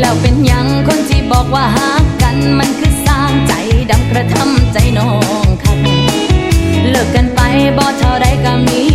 แล้วเป็นยังคนที่บอกว่าหากกันมันคือสร้างใจดำกระทำใจน้องคันเลิกกันไปบ่เท่าไรก็มี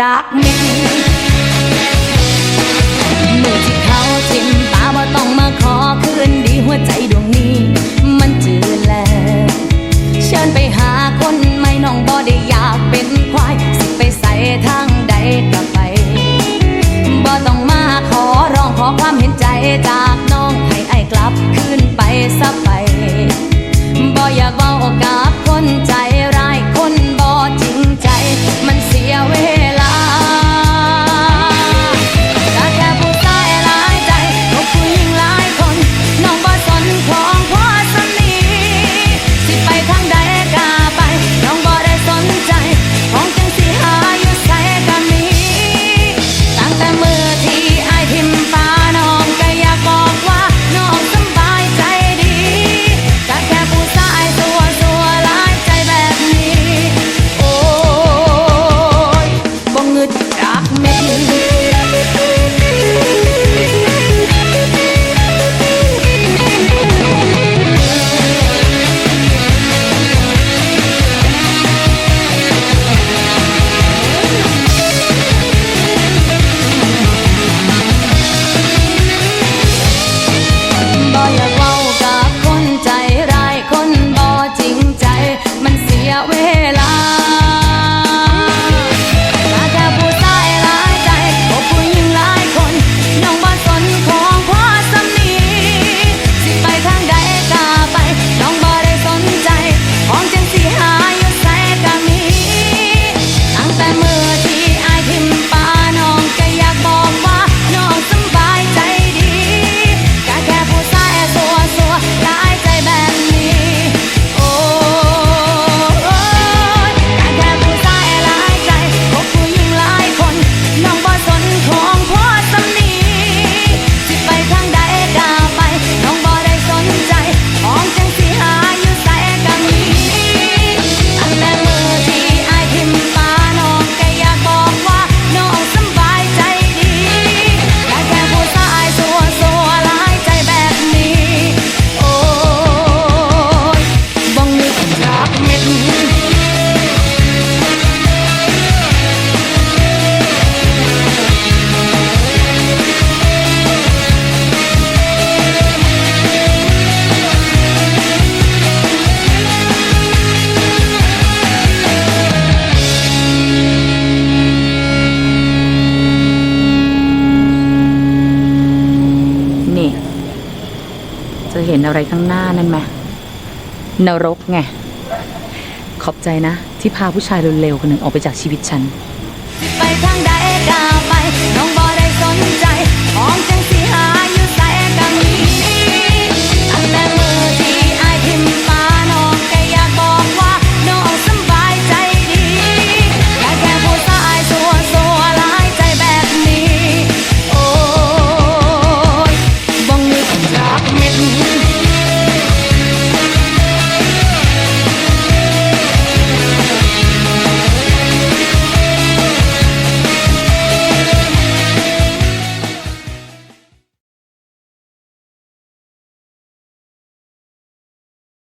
จากนี้มือที่เขาจิ้มตาว่าต้องมาขอคืนดีหัวใจดวงนี้ มันจืดแล้วเชิญไปหาคนไม่น้องบ่ได้อยากเป็นควาย สิไปใส่ทางใดก็ อะไรข้างหน้านั่นไหมนรกไง ขอบใจนะ ที่พาผู้ชายเร็วๆคนหนึ่งออกไปจากชีวิตฉัน ไปทางใดกัน